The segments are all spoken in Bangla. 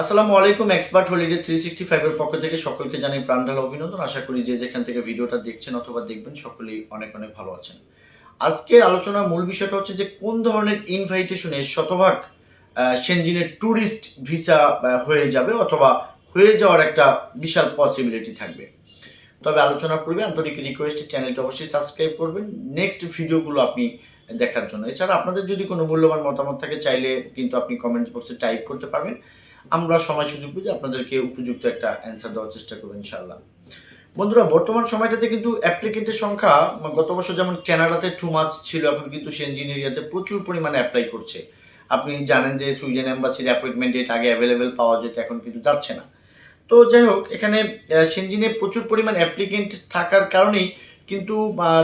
আসসালামু আলাইকুম এক্সপার্ট হলিডে থ্রি সিক্সটি ফাইভের পক্ষ থেকে সকলকে জানাই প্রাণঢাল অভিনন্দন। আশা করি যে যেখান থেকে ভিডিওটা দেখছেন অথবা দেখবেন, সকলেই অনেক অনেক ভালো আছেন। আজকের আলোচনার মূল বিষয়টা হচ্ছে যে কোন ধরনের ইনভাইটেশনে শতভাগ সেনজিনের ট্যুরিস্ট ভিসা হয়ে যাবে অথবা হয়ে যাওয়ার একটা বিশাল পসিবিলিটি থাকবে। তবে আলোচনা করবে, আন্তরিক রিকোয়েস্ট চ্যানেলটা অবশ্যই সাবস্ক্রাইব করবেন। নেক্সট ভিডিওগুলো আপনি দেখার জন্য। এছাড়া আপনাদের যদি কোনো মূল্যবান মতামত থাকে, চাইলে কিন্তু আপনি কমেন্টস বক্সে টাইপ করতে পারবেন। আমরা সময় সুযোগ বুঝে আপনাদেরকে উপযুক্ত একটা অ্যান্সার দেওয়ার চেষ্টা করব ইনশাল্লাহ বন্ধুরা, বর্তমান সময়টাতে কিন্তু অ্যাপ্লিকেন্টের সংখ্যা, গত বছর যেমন কানাডাতে টু মাছ ছিল, এখন কিন্তু সেনজিন এরিয়াতে প্রচুর পরিমাণে অ্যাপ্লাই করছে। আপনি জানেন যে সুইডেন অ্যাম্বাসির অ্যাপয়েন্টমেন্ট ডেট আগে অ্যাভেলেবেল পাওয়া যেত, এখন কিন্তু যাচ্ছে না। তো যাই হোক, এখানে সেনজিনে প্রচুর পরিমাণ অ্যাপ্লিকেন্ট থাকার কারণেই কিন্তু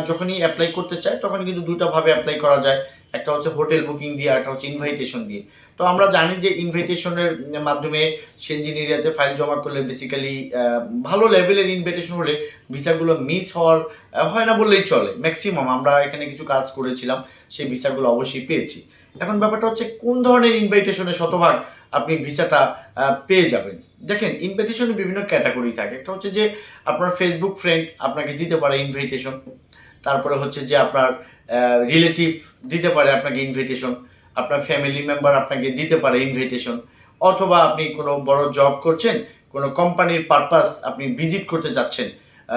যখনই অ্যাপ্লাই করতে চায় তখন কিন্তু দুটো ভাবে অ্যাপ্লাই করা যায়। একটা হচ্ছে হোটেল বুকিং দিয়ে একটা হচ্ছে ইনভাইটেশন দিয়ে। তো আমরা জানি যে ইনভাইটেশনের মাধ্যমে সেনজিন এরিয়াতে ফাইল জমা করলে বেসিক্যালি ভালো লেভেলের ইনভাইটেশন হলে ভিসাগুলো মিস হওয়ার হয় না বললেই চলে। ম্যাক্সিমাম আমরা এখানে কিছু কাজ করেছিলাম, সেই ভিসাগুলো অবশ্যই পেয়েছি। এখন ব্যাপারটা হচ্ছে কোন ধরনের ইনভাইটেশনে শতভাগ আপনি ভিসাটা পেয়ে যাবেন? দেখেন ইনভাইটেশনে বিভিন্ন ক্যাটাগরি থাকে। একটা হচ্ছে যে আপনার ফেসবুক ফ্রেন্ড আপনাকে দিতে পারে ইনভাইটেশন তারপরে হচ্ছে যে আপনার রিলেটিভ দিতে পারে আপনাকে ইনভিটেশন আপনার ফ্যামিলি মেম্বার আপনাকে দিতে পারে ইনভিটেশন অথবা আপনি কোনো বড় জব করছেন, কোনো কোম্পানির পারপাস আপনি ভিজিট করতে যাচ্ছেন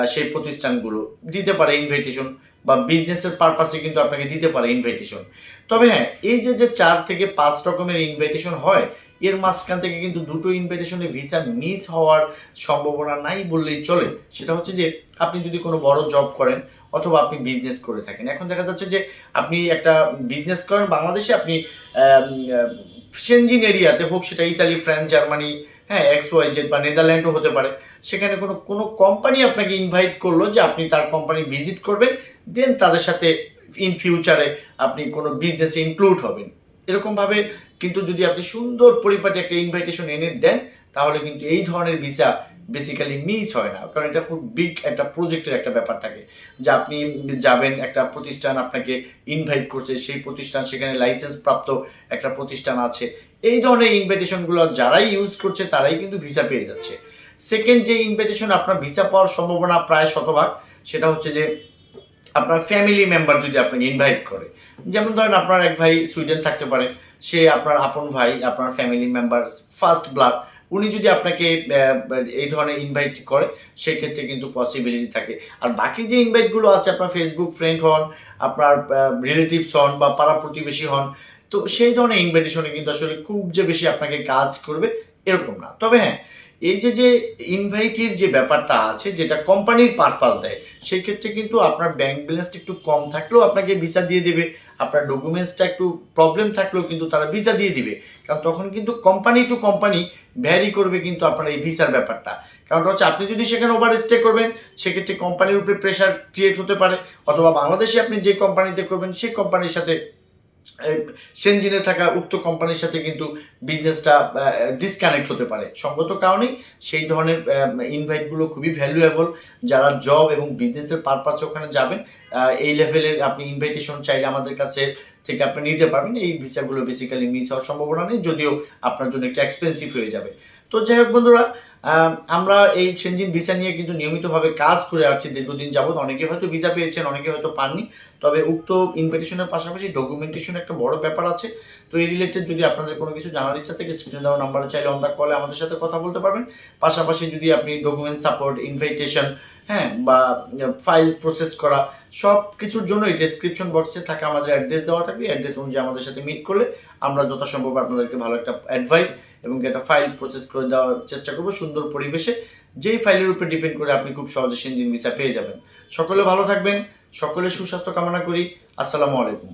সেই প্রতিষ্ঠানগুলো দিতে পারে ইনভিটেশন বা বিজনেসের পারপাসে কিন্তু আপনাকে দিতে পারে ইনভিটেশন তবে হ্যাঁ এই যে যে চার থেকে পাঁচ রকমের ইনভিটেশন হয় এর মাঝখান থেকে কিন্তু দুটো ইনভিটেশনে ভিসা মিস হওয়ার সম্ভাবনা নাই বললেই চলে। সেটা হচ্ছে যে, আপনি যদি কোনো বড় জব করেন অথবা আপনি বিজনেস করে থাকেন। এখন দেখা যাচ্ছে যে, আপনি একটা বিজনেস করেন বাংলাদেশে, আপনি সেনজিন এরিয়াতে হোক, সেটা ইতালি ফ্রান্স জার্মানি হ্যাঁ এক্স ওয়াই জেড বা নেদারল্যান্ডও হতে পারে। সেখানে কোনো কোনো কোম্পানি আপনাকে ইনভাইট করল যে, আপনি তার কোম্পানি ভিজিট করবেন দেন তাদের সাথে ইন ফিউচারে আপনি কোনো বিজনেসে ইনক্লুড হবেন। এরকমভাবে কিন্তু যদি আপনি সুন্দর পরিপাটি একটা ইনভাইটেশন এনে দেন, তাহলে কিন্তু এই ধরনের ভিসা বেসিক্যালি মিস হয় না। কারণ এটা খুব বিগ একটা প্রজেক্টের একটা ব্যাপার থাকে যে আপনি যাবেন একটা প্রতিষ্ঠান আপনাকে ইনভাইট করছে, সেই প্রতিষ্ঠান সেখানে লাইসেন্স প্রাপ্ত একটা প্রতিষ্ঠান আছে। এই ধরনের ইনভাইটেশনগুলো যারাই ইউজ করছে, তারাই কিন্তু ভিসা পেয়ে যাচ্ছে। সেকেন্ড যে ইনভাইটেশন আপনার ভিসা পাওয়ার সম্ভাবনা প্রায় শতভাগ, সেটা হচ্ছে যে আপনার ফ্যামিলি মেম্বার যদি আপনাকে ইনভাইট করে। যেমন ধরেন আপনার এক ভাই সুইডেন থাকতে পারে সে আপনার আপন ভাই, আপনার ফ্যামিলি মেম্বার ফার্স্ট ব্লাড উনি যদি আপনাকে এই ধরনের ইনভাইট করে, সেক্ষেত্রে কিন্তু পসিবিলিটি থাকে। আর বাকি যে ইনভাইটগুলো আছে, আপনার ফেসবুক ফ্রেন্ড হন, আপনার রিলেটিভস হন বা পাড়া প্রতিবেশী হন, তো সেই ধরনের ইনভাইটেশনে কিন্তু আসলে খুব যে বেশি আপনাকে কাজ করবে, এরকম না। তবে হ্যাঁ এই যে যে ইনভাইটের যে ব্যাপারটা আছে, যেটা কোম্পানির পারপাস দেয়, সেই ক্ষেত্রে কিন্তু আপনার ব্যাংক ব্যালেন্সটা একটু কম থাকলেও আপনাকে ভিসা দিয়ে দেবে। আপনার ডকুমেন্টসটা একটু প্রবলেম থাকলেও কিন্তু তারা ভিসা দিয়ে দিবে। কারণ তখন কিন্তু কোম্পানি টু কোম্পানি ভ্যারি করবে কিন্তু আপনার এই ভিসার ব্যাপারটা। কারণ হচ্ছে, আপনি যদি সেখানে ওভার স্টে করবেন, সেক্ষেত্রে কোম্পানির উপরে প্রেশার ক্রিয়েট হতে পারে। অথবা বাংলাদেশে আপনি যে কোম্পানিতে করবেন, সেই কোম্পানির সাথে সেনজিনে থাকা উক্ত কোম্পানির সাথে কিন্তু বিজনেসটা ডিসকানেক্ট হতে পারে। সঙ্গত কারণেই সেই ধরনের ইনভাইটগুলো খুবই ভ্যালুয়েবল যারা জব এবং বিজনেসের পারপাসে ওখানে যাবেন এই লেভেলের আপনি ইনভাইটেশন চাইলে আমাদের কাছে থেকে আপনি নিতে পারবেন। এই ভিসাগুলো বেসিক্যালি মিস হওয়ার সম্ভাবনা নেই, যদিও আপনার জন্য একটু এক্সপেন্সিভ হয়ে যাবে। তো যাই হোক বন্ধুরা আমরা এই সেনজিন ভিসা নিয়ে কিন্তু নিয়মিতভাবে কাজ করে আসছি দীর্ঘদিন যাবত অনেকে হয়তো ভিসা পেয়েছেন, অনেকে হয়তো পাননি। তবে উক্ত ইনভিটেশনের পাশাপাশি ডকুমেন্টেশন একটা বড় ব্যাপার আছে। তো এই রিলেটেড যদি আপনাদের কোনো কিছু জানার ইচ্ছা থেকে স্ক্রিনে দেওয়া নাম্বারে চাইলে অন দ্য কলে আমাদের সাথে কথা বলতে পারবেন। পাশাপাশি যদি আপনি ডকুমেন্ট সাপোর্ট ইনভাইটেশন হ্যাঁ বা ফাইল প্রসেস করা সব কিছুর জন্য এই ডেসক্রিপশন বক্সে থাকা আমাদের অ্যাড্রেস দেওয়া থাকবে অ্যাড্রেস অনুযায়ী আমাদের সাথে মিট করলে আমরা যথাসম্ভব আপনাদেরকে ভালো একটা অ্যাডভাইস এবং একটা ফাইল প্রসেস করে দেওয়ার চেষ্টা করব সুন্দর পরিবেশে। যেই ফাইলের উপর ডিপেন্ড করে আপনি খুব সহজে সেনজিন ভিসা পেয়ে যাবেন। সকলে ভালো থাকবেন সকলে সুস্বাস্থ্য কামনা করি। আসসালামু আলাইকুম।